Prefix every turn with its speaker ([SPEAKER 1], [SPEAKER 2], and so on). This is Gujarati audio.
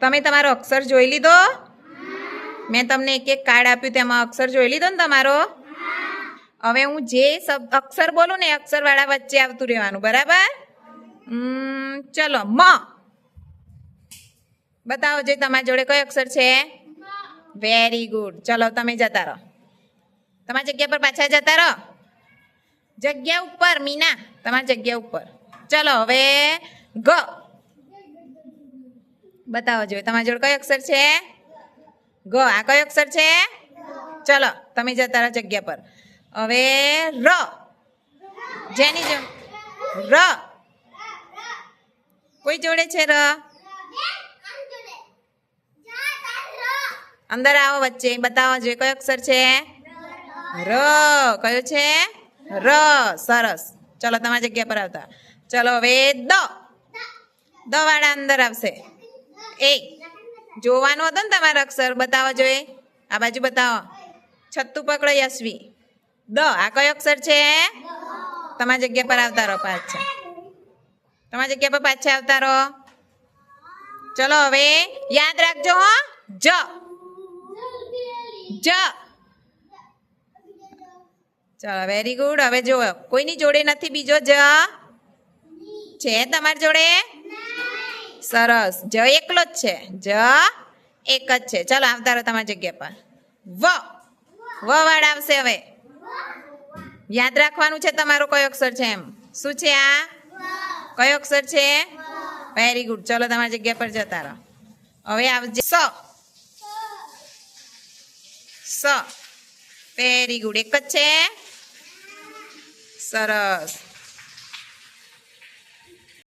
[SPEAKER 1] તમે તમારો અક્ષર જોઈ લીધો? મેં તમને એક એક કાર્ડ આપ્યું તેમાં અક્ષર જોઈ લીધો ને તમારો? હવે હું જે શબ્દ અક્ષર બોલું ને અક્ષરવાળા વચ્ચે આવતું રહેવાનું, બરાબર? ચલો, મ. બતાવો જે તમારી જોડે કયો અક્ષર છે? વેરી ગુડ ચલો, તમે જતા રહો. તમારી જગ્યા પર પાછા જતા રહો. જગ્યા ઉપર, મીના. તમારી જગ્યા ઉપર. ચલો, હવે ગ. બતાવો જોઈએ. તમારી જોડે કયો અક્ષર છે? ગ, આ કયો અક્ષર છે? ચલો, તમે જતા રહો જગ્યા પર. હવે ર. જેની જેમ ર. કોઈ જોડે છે ર? અંદર આવો વચ્ચે. બતાવો જોઈએ, કયો અક્ષર છે? ર. કયો છે? ર. સરસ. ચલો, તમારી જગ્યા પર આવતા. ચલો, હવે દ. દ વાળા અંદર આવશે. એ, જોવાનું હતું ને તમારો અક્ષર? બતાવો જોઈએ આ બાજુ બતાવો. છત્તુ પકડો યશવી. દ, આ કયો અક્ષર છે? તમારી જગ્યા પર આવતા રહો પાછા. તમારી જગ્યા પર પાછા આવતા રહો. ચલો હવે યાદ રાખજો હો. જ. જ. ચલો વેરી ગુડ હવે જો કોઈની જોડે નથી બીજો જ? છે તમારી જોડે? સરસ. જ એકલો જ છે. જ એક જ છે. ચાલો આવતા રહો તમારી જગ્યા પર. વ. વ વાળા આવશે હવે. યાદ રાખવાનું છે તમારો કયો અક્ષર છે એમ. શું છે આ? કયો અક્ષર છે? વેરી ગુડ ચલો, તમારી જગ્યા પર જતા રહો. હવે આવજે. સ. સ. વેરી ગુડ એક જ છે? સરસ.